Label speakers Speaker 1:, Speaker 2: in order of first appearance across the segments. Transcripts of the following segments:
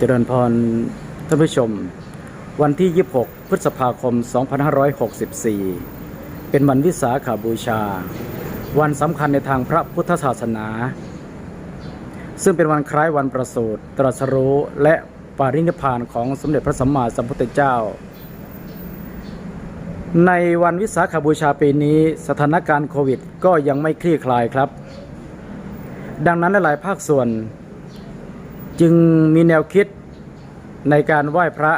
Speaker 1: เจริญพรท่านผู้ชม วันที่ 26 พฤษภาคม 2564 เป็นวันวิสาขาบูชา วันสำคัญในทางพระพุทธศาสนา ซึ่งเป็นวันคล้ายวันประสูติตรัสรู้และปารินิพานของสมเด็จพระสัมมาสัมพุทธเจ้า ในวันวิสาขาบูชาปีนี้สถานการณ์โควิดก็ยังไม่คลี่คลายครับ ดังนั้นหลายๆภาคส่วน จึงมีแนวคิดในการไหว้พระ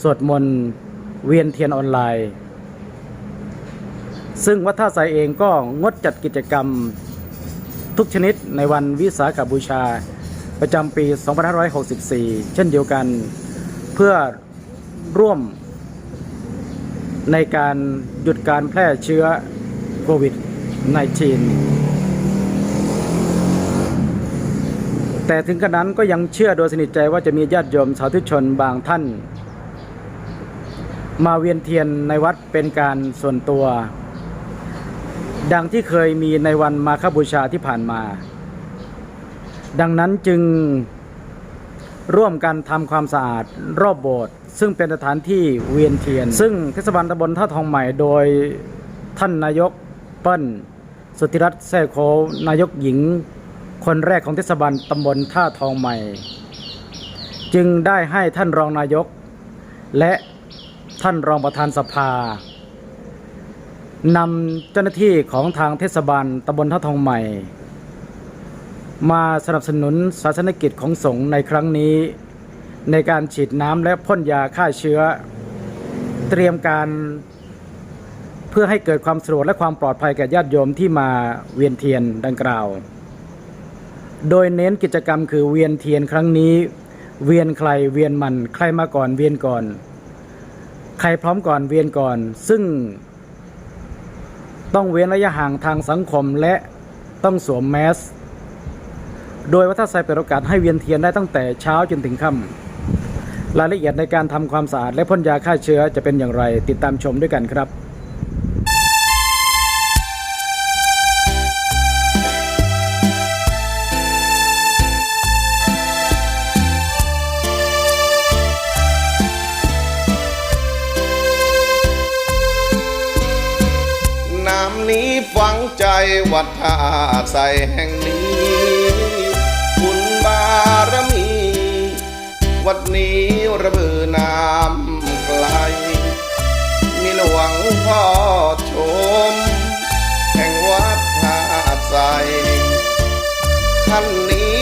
Speaker 1: สวดมนต์เวียนเทียนออนไลน์ ซึ่งวัดท่าไซเองก็งดจัดกิจกรรมทุกชนิดในวันวิสาขบูชา ประจำปี 2564 เช่นเดียวกัน เพื่อร่วม ในการหยุดการแพร่เชื้อโควิด -19 แต่ถึงกระนั้นก็ยังเชื่อโดยสนิทใจว่าจะมีญาติโยมสาธุชนบางท่าน มาเวียนเทียนในวัดเป็นการส่วนตัว ดังที่เคยมีในวันมาคบูชาที่ผ่านมา ดังนั้นจึงร่วมกันทำความสะอาดรอบโบสถ์ซึ่งเป็นสถานที่เวียนเทียน ซึ่งเทศบาลตำบลท่าทองใหม่โดยท่านนายกเปิ้ลสุธิรัตน์แซ่โคนายกหญิง คนแรกของเทศบาลตำบลท่าทองใหม่ จึงได้ให้ท่านรองนายก และท่านรองประธานสภานำเจ้าหน้าที่ของทางเทศบาลตำบลท่าทองใหม่ มาสนับสนุนศาสนกิจของสงฆ์ในครั้งนี้ ในการฉีดน้ำและพ่นยาฆ่าเชื้อ เตรียมการเพื่อให้เกิดความสะดวกและความปลอดภัยแก่ญาติโยมที่มาเวียนเทียนดังกล่าว โดยเน้นกิจกรรมคือเวียนเทียนครั้งนี้ เวียนใครเวียนมันใครมาก่อนเวียนก่อน ใครพร้อมก่อนเวียนก่อน ซึ่ง ต้องเว้นระยะห่างทางสังคมและต้องสวมแมสโดยวัฒนไซเปิดโอกาสให้เวียนเทียนได้ตั้งแต่เช้าจนถึงค่ำรายละเอียดในการทำความสะอาดและพ่นยาฆ่าเชื้อจะเป็นอย่างไร ติดตามชมด้วยกันครับ
Speaker 2: ใจวัดท่าใสแห่งนี้บุญบารมี วัดนี้ระเบือน้ำไกล มีหลวงพ่อชม แห่งวัดท่าใสท่านนี้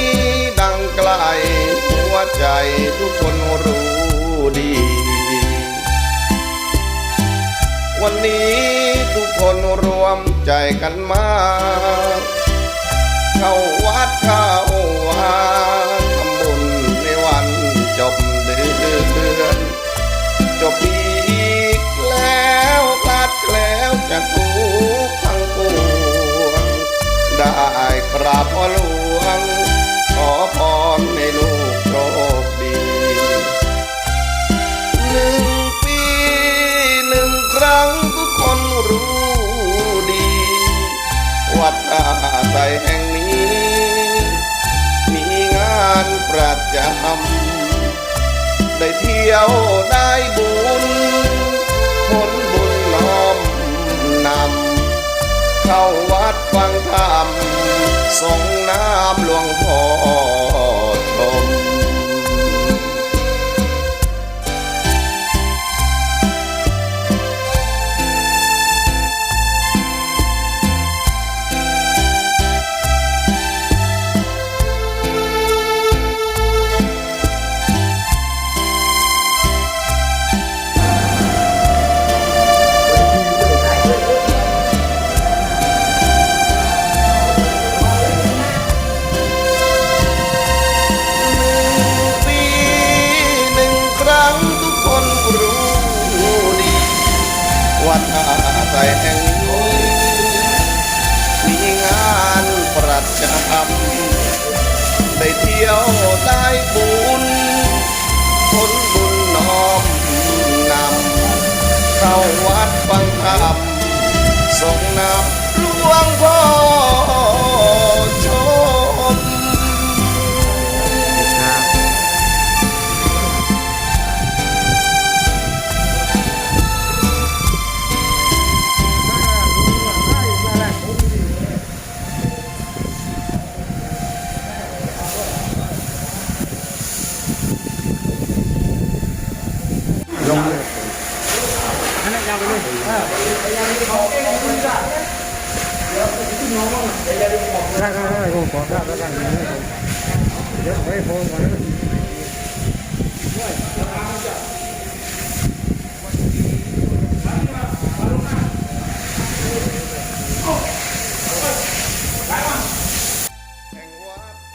Speaker 2: ดังไกล หัวใจทุกคนรู้ดี วันนี้ทุกคนรวม ใจกันมา เข้าวัดเข้าวาทำบุญในวันจบเดือนจบปีอีกแล้วคลาดแล้วจากทุกทั้งปวงได้กราบพ่อหลวง ขอพรในลูกโชคดีหนึ่ วัดท่าใสแห่งนี้ มีงานประจำได้เที่ยวได้บุญผลบุญน้อมนำ เข้าวัดฟังธรรมส่งน้ำหลวงพ่อ งนำหลวงพ่อชมยก อันนั้ยาวไปเลย ด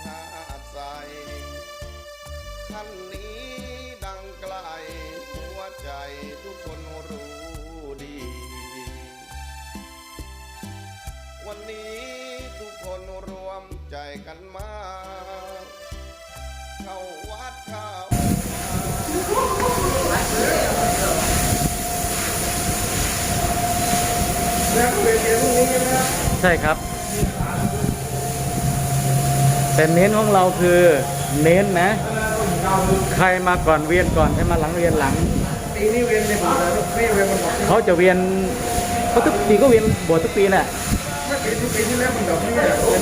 Speaker 2: ท่าใสท่านนี้ดังไกลหัวใจทุกคนรู้ นนี้ทุกคนรวมใจกันมา เข้าวัดเข้า
Speaker 1: ใช่ครับ แต่เน้นของเราคือเน้นนะ ใครมาก่อนเวียนก่อนใครมาหลังเวียนหลัง
Speaker 3: ปีนี้เวียนในผมเลยไม่เวียนมันบอก
Speaker 1: เขาจะเวียนเขาทุกปีก็เวียนโบสถ์ทุกปีแหละ
Speaker 3: ไม่ ปีที่แล้วมันดอกนี่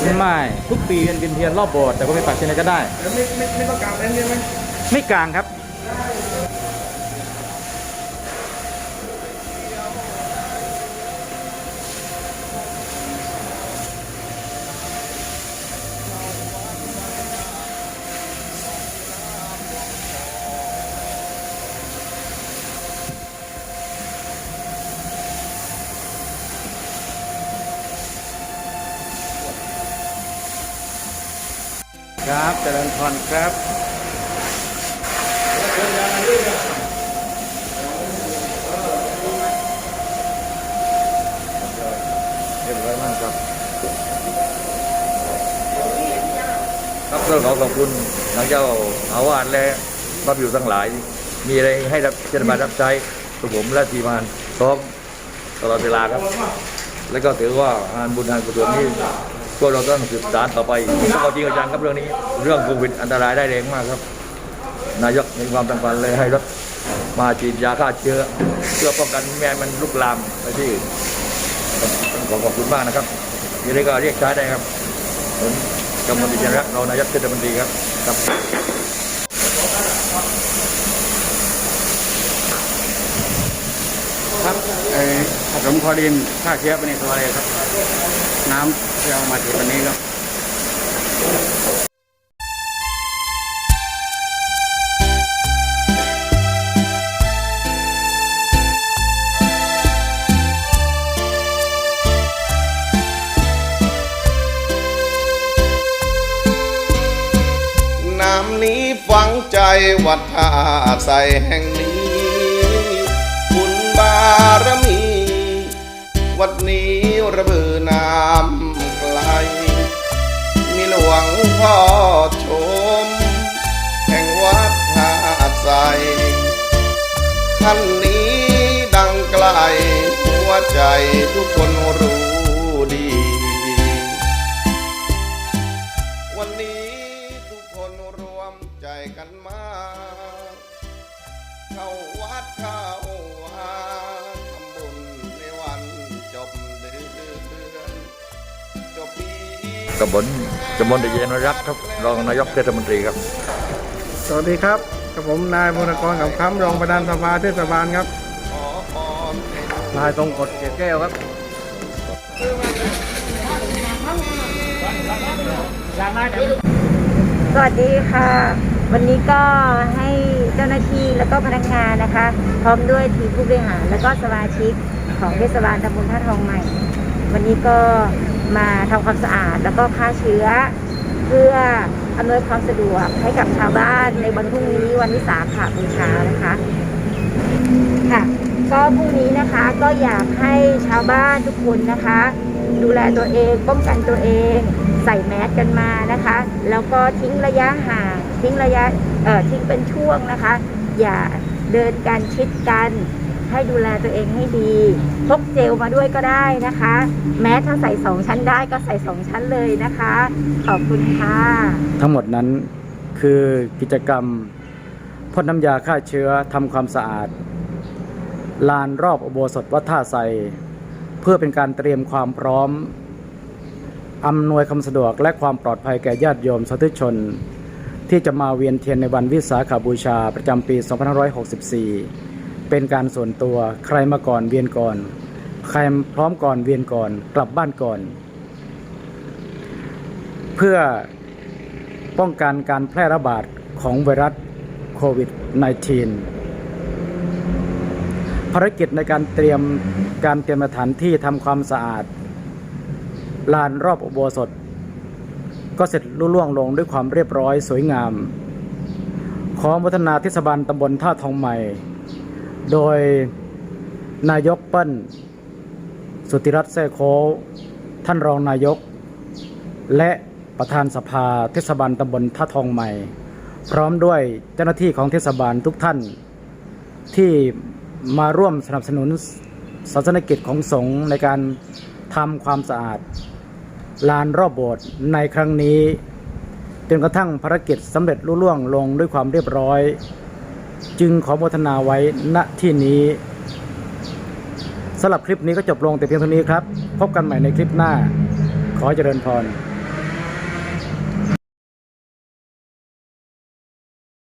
Speaker 3: แต่
Speaker 1: ไม่ทุกปีเวียนเวียนเทียนรอบโบสถ์แต่ก็ไปปักเทีนก็ได้
Speaker 3: ไม่ไม่ไม่ต้องการนั้นใช่ไหม
Speaker 1: ไม่กลางครับ ครับเจริญพรครับ
Speaker 4: เรียบร้อยมากครับครับก็ขอขอบคุณทางเจ้าอาวาสและพระบิวทั้งหลาย มีอะไรให้รับเจรบารับใช้ตัวผมและทีมงานพร้อมตลอดเวลาครับ แล้วก็ถือว่างานบุญงานกุศลนี้ วกเราต้องสืบสานต่อไปต้องเอาจริงอาจังครับเรื่องนี้ เรื่องโควิดอันตรายได้แรงมากครับ นายกมีความสำคัญเลยให้รถมาฉีดยาฆ่าเชื้อเพื่อป้องกันไม่มันลุกลามไปที่อื่นขอขอบคุณมากนะครับยังไงก็เรียกใช้ได้ครับผมกำมลดิจรักเรานายกเทศมนตรีครับครับ
Speaker 3: ครับเอ่อผสมคลอรีนฆ่าเชื้อไปในตัวเลยครับ น้ำที่เอามาถึงวันนี้ครับ
Speaker 2: น้ำนี้ฝังใจวัดท่าใสแห่งนี้ คุณบารมี วัดนี้ระเบือน้ำไกล มีหลวงพ่อชม แห่งวัดท่าใสท่านนี้ดังไกล หัวใจทุกคนรู้ดี วันนี้ทุกคนรวมใจกันมา เข้าวัดเข้า
Speaker 4: กำมลกำมลดิจรักครับรองนายกเทศมนตรีครับ
Speaker 3: สวัสดีครับกับผมนายพลกรกับคำรองประธานสภาเทศบาลครับ
Speaker 2: ขอพรให้
Speaker 3: นายตรงกฎเกศแก้วครับ
Speaker 5: สวัสดีค่ะ วันนี้ก็ให้เจ้าหน้าที่แล้วก็พนักงานนะคะ พร้อมด้วยทีมผู้บริหารแล้วก็สมาชิกของเทศบาลตำบลท่าทองใหม่ วันนี้ก็ มาทำความสะอาดแล้วก็ฆ่าเชื้อ เพื่ออำนวยความสะดวกให้กับชาวบ้านในวันพรุ่งนี้วันวิสาขบูชานะคะค่ะก็พรุ่งนี้นะคะก็อยากให้ชาวบ้านทุกคนนะคะ ดูแลตัวเองป้องกันตัวเองใส่แมสกันมานะคะ แล้วก็ทิ้งระยะห่างทิ้งระยะเอ่อทิ้งเป็นช่วงนะคะ อย่าเดินกันชิดกัน ให้ดูแลตัวเองให้ดีพกเจลมาด้วยก็ได้นะคะ แม้ถ้าใส่สองชั้นได้ก็ใส่สองชั้นเลยนะคะ ขอบคุณค่ะ
Speaker 1: ทั้งหมดนั้นคือกิจกรรมพ่นน้ำยาฆ่าเชื้อทำความสะอาด ลานรอบอุโบสถวัดท่าไซเพื่อเป็นการเตรียมความพร้อมอำนวยความสะดวกและความปลอดภัยแก่ญาติโยมสาธุชน ที่จะมาเวียนเทียนในวันวิสาขบูชาประจำปี 2564 เป็นการส่วนตัวใครมาก่อนเวียนก่อน ใครพร้อมก่อนเวียนก่อน กลับบ้านก่อน เพื่อป้องกันการแพร่ระบาดของไวรัสโควิด -19 ภารกิจในการเตรียมการเตรียมสถานที่ทำความสะอาด ลานรอบอุโบสถ ก็เสร็จลุล่วงลงด้วยความเรียบร้อยสวยงาม ขอวัฒนาเทศบาลตำบลท่าทองใหม่ โดยนายกเปิ้ลสุติรัตน์แซ่โคท่านรองนายก และประธานสภาเทศบาลตำบลท่าทองใหม่ พร้อมด้วยเจ้าหน้าที่ของเทศบาลทุกท่าน ที่มาร่วมสนับสนุนศาสนกิจของสงฆ์ในการทำความสะอาด ลานรอบโบสถ์ในครั้งนี้จนกระทั่งภารกิจสำเร็จลุล่วงลงด้วยความเรียบร้อย จึงขอโมทนาไว้ณที่นี้สำหรับคลิปนี้ก็จบลงแต่เพียงเท่านี้ครับ พบกันใหม่ในคลิปหน้า ขอเจริญพร